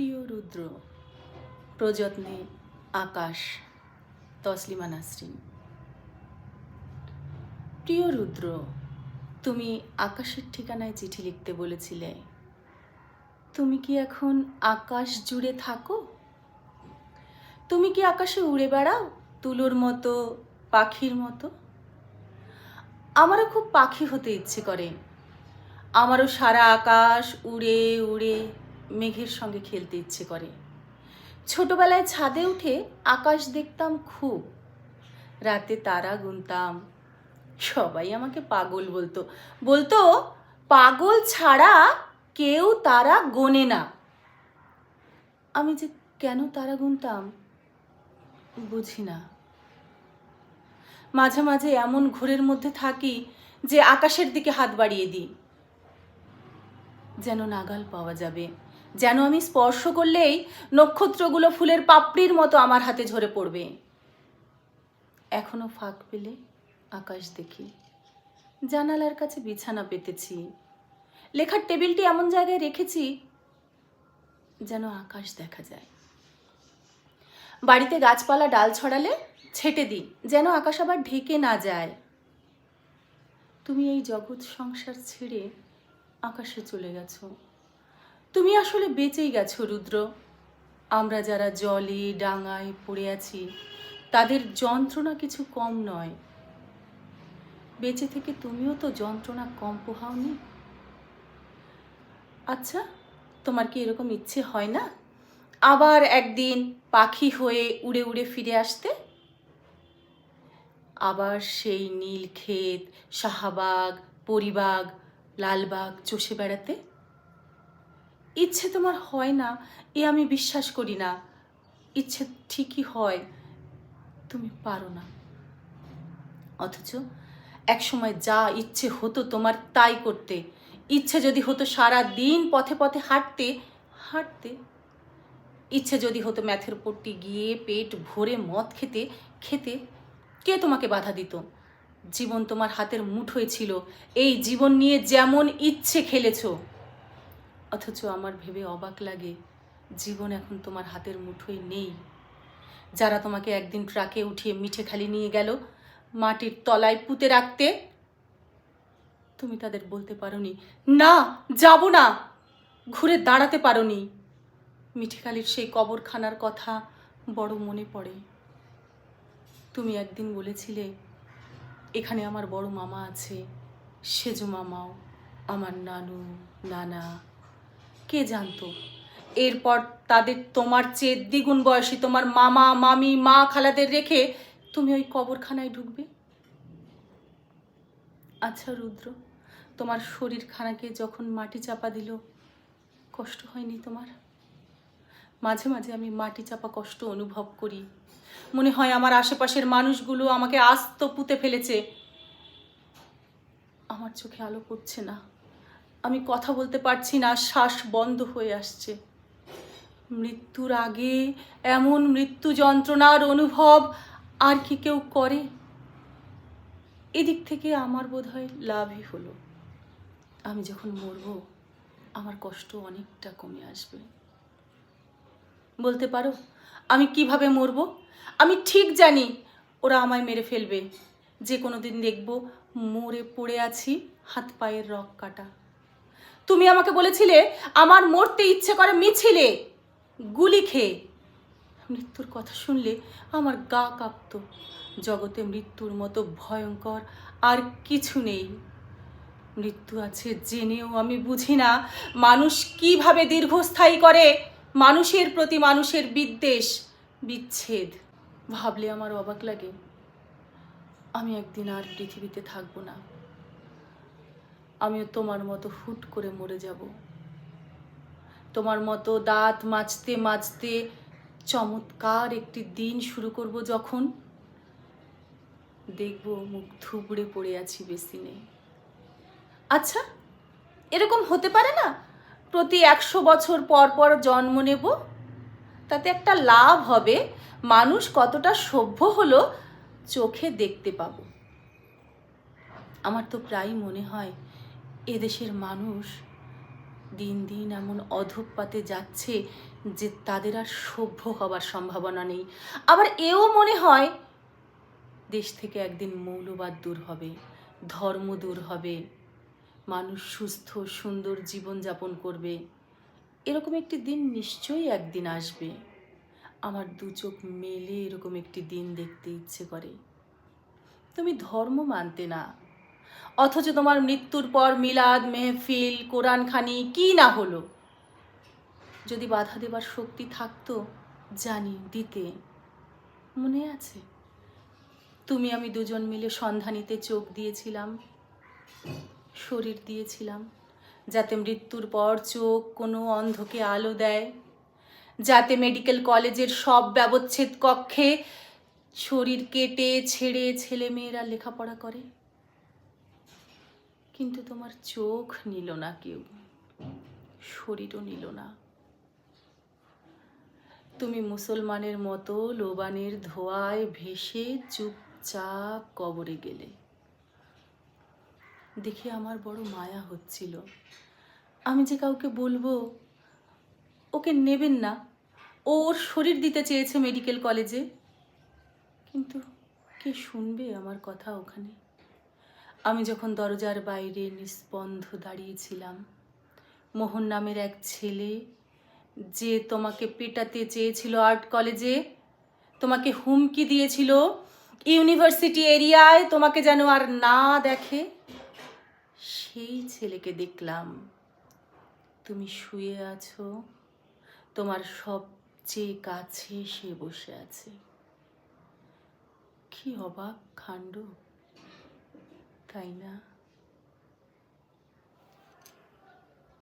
প্রিয় রুদ্র, প্রযত্নে আকাশ, তসলিমা নাসরিন। প্রিয় রুদ্র, তুমি আকাশের ঠিকানায় চিঠি লিখতে বলেছিলে। তুমি কি এখন আকাশ জুড়ে থাকো? তুমি কি আকাশে উড়ে বেড়াও, তুলোর মতো, পাখির মতো? আমারও খুব পাখি হতে ইচ্ছে করে। আমারও সারা আকাশ উড়ে উড়ে মেঘের সঙ্গে খেলতে ইচ্ছে করে। ছোটবেলায় ছাদে উঠে আকাশ দেখতাম খুব। রাতে তারা গুনতাম। সবাই আমাকে পাগল বলতো। বলতো, পাগল ছাড়া কেউ তারা গোনে না। আমি যে কেন তারা গুনতাম, বুঝি না। মাঝে মাঝে এমন ঘোরের মধ্যে থাকি যে আকাশের দিকে হাত বাড়িয়ে দিই। যেন নাগাল পাওয়া যাবে। যেন আমি স্পর্শ করলেই নক্ষত্রগুলো ফুলের পাপড়ির মতো আমার হাতে ঝরে পড়বে। এখনও ফাঁক পেলে আকাশ দেখি। জানালার কাছে বিছানা পেতেছি। লেখার টেবিলটি এমন জায়গায় রেখেছি যেন আকাশ দেখা যায়। বাড়িতে গাছপালা ডাল ছড়ালে ছেটে দিই, যেন আকাশ আবার ঢেকে না যায়। তুমি এই জগৎ সংসার ছেড়ে আকাশে চলে গেছো। তুমি আসলে বেঁচেই গেছো, রুদ্র। আমরা যারা জলে, ডাঙায় পড়ে আছি, তাদের যন্ত্রণা কিছু কম নয়। বেঁচে থেকে তুমিও তো যন্ত্রণা কম পোহাওনি। আচ্ছা তোমার কি এরকম ইচ্ছে হয় না? আবার একদিন পাখি হয়ে উড়ে উড়ে ফিরে আসতে? আবার সেই নীল ক্ষেত শাহাবাগ, পরিবাগ, লালবাগ চষে বেড়াতে? ইচ্ছে তোমার হয় না, এ আমি বিশ্বাস করি না। ইচ্ছে ঠিকই হয়, তুমি পারো না। অথচ একসময় যা ইচ্ছে হতো তোমার তাই করতে। ইচ্ছে যদি হতো সারা দিন পথে পথে হাঁটতে হাঁটতে। ইচ্ছে যদি হতো ম্যাথের পট্টি গিয়ে পেট ভরে মদ খেতে খেতে কে তোমাকে বাধা দিত? জীবন তোমার হাতের মুঠোয় ছিল। এই জীবন নিয়ে যেমন ইচ্ছে খেলেছো। অথচ আমার ভেবে অবাক লাগে, জীবন এখন তোমার হাতের মুঠোয় নেই। যারা তোমাকে একদিন ট্রাকে উঠিয়ে মিঠে খালি নিয়ে গেল, মাটির তলায় পুঁতে রাখতে, তুমি তাদের বলতে পারোনি, না, যাব না, ঘুরে দাঁড়াতে পারোনি। মিঠেখালির সেই কবরখানার কথা বড় মনে পড়ে। তুমি একদিন বলেছিলে, এখানে আমার বড় মামা আছে, সেজু মামাও, আমার নানু, নানা। কে জানতো? এরপর তাদের তোমার চেয়ে দ্বিগুণ বয়সী তোমার মামা, মামি, মা খালাদের রেখে তুমি ওই কবরখানায় ঢুকবে? আচ্ছা রুদ্র, তোমার শরীর খানাকে যখন মাটি চাপা দিল, কষ্ট হয়নি তোমার? মাঝে মাঝে আমি মাটি চাপা কষ্ট অনুভব করি। মনে হয় আমার আশেপাশের মানুষগুলো আমাকে আস্ত পুঁতে ফেলেছে। আমার চোখে আলো পড়ছে না। আমি কথা বলতে পারছি না, শ্বাস বন্ধ হয়ে আসছে। মৃত্যুর আগে এমন মৃত্যু যন্ত্রণার অনুভব আর কি কেউ করে? এদিক থেকে আমার বোধহয় লাভই হলো। আমি যখন মরব, আমার কষ্ট অনেকটা কমে আসবে। বলতে পারো, আমি কীভাবে মরব? আমি ঠিক জানি ওরা আমায় মেরে ফেলবে। যে কোনো দিন দেখব, মরে পড়ে আছি, হাত পায়ের রক কাটা। তুমি আমাকে বলেছিলে, আমার মরতে ইচ্ছে করে মিছিলে। গুলি খেয়ে। মৃত্যুর কথা শুনলে আমার গা কাঁপতো। জগতে মৃত্যুর মতো ভয়ঙ্কর আর কিছু নেই। মৃত্যু আছে জেনেও আমি বুঝি না মানুষ কীভাবে দীর্ঘস্থায়ী করে। মানুষের প্রতি মানুষের বিদ্বেষ, বিচ্ছেদ। ভাবলে আমার অবাক লাগে। আমি একদিন আর পৃথিবীতে থাকব না। আমিও তোমার মতো হুট করে মরে যাব। তোমার মতো দাঁত মাজতে মাজতে চমৎকার একটি দিন শুরু করব যখন দেখব মুখ থুবড়ে পড়ে আছি বেসিনে। আচ্ছা এরকম হতে পারে না? প্রতি একশো বছর পর পর জন্ম নেব? তাতে একটা লাভ হবে। মানুষ কতটা সভ্য হলো চোখে দেখতে পাবো। আমার তো প্রায় মনে হয় এদেশের মানুষ দিন দিন এমন অধঃপাতে যাচ্ছে যে তাদের আর সভ্য হবার সম্ভাবনা নেই। আবার এও মনে হয় দেশ থেকে একদিন মৌলবাদ দূর হবে, ধর্ম দূর হবে, মানুষ সুস্থ, সুন্দর জীবনযাপন করবে। এরকম একটি দিন নিশ্চয়ই একদিন আসবে। আমার দু চোখ মেলে এরকম একটি দিন দেখতে ইচ্ছে করে। তুমি ধর্ম মানতে না। অথচ তোমার মৃত্যুর পর মিলাদ, মেহফিল, কোরআনখানি কি না হলো? যদি বাধা দেবার শক্তি থাকতো, জানি দিতে মনে আছে। তুমি আমি দুজন মিলে সন্ধানীতে চোখ দিয়েছিলাম, শরীর দিয়েছিলাম, যাতে মৃত্যুর পর চোখ কোনো অন্ধকে আলো দেয়, যাতে মেডিকেল কলেজের সব ব্যবচ্ছেদ কক্ষে শরীর কেটে ছেড়ে ছেলে মেয়েরা লেখাপড়া করে। কিন্তু তোমার চোখ নিল না কেউ, শরীরও নিল না। তুমি মুসলমানের মতো লোবানের ধোয়ায় ভেসে চুপচাপ কবরে গেলে। দেখে আমার বড় মায়া হচ্ছিল। আমি যে কাউকে বলব, ওকে নেবেন না। ও ওর শরীর দিতে চেয়েছে মেডিকেল কলেজে। কিন্তু কে শুনবে আমার কথা ওখানে? আমি যখন দরজার বাইরে নিস্পন্ধ দাঁড়িয়েছিলাম, মোহন নামের এক ছেলে যে তোমাকে পেটাতে চেয়েছিল আর্ট কলেজে, তোমাকে হুমকি দিয়েছিল ইউনিভার্সিটি এরিয়ায়, তোমাকে যেন আর না দেখে, সেই ছেলেকে দেখলাম। তুমি শুয়ে আছো, তোমার সবচেয়ে কাছে সে বসে আছে। কি অবাক কাণ্ড তাই না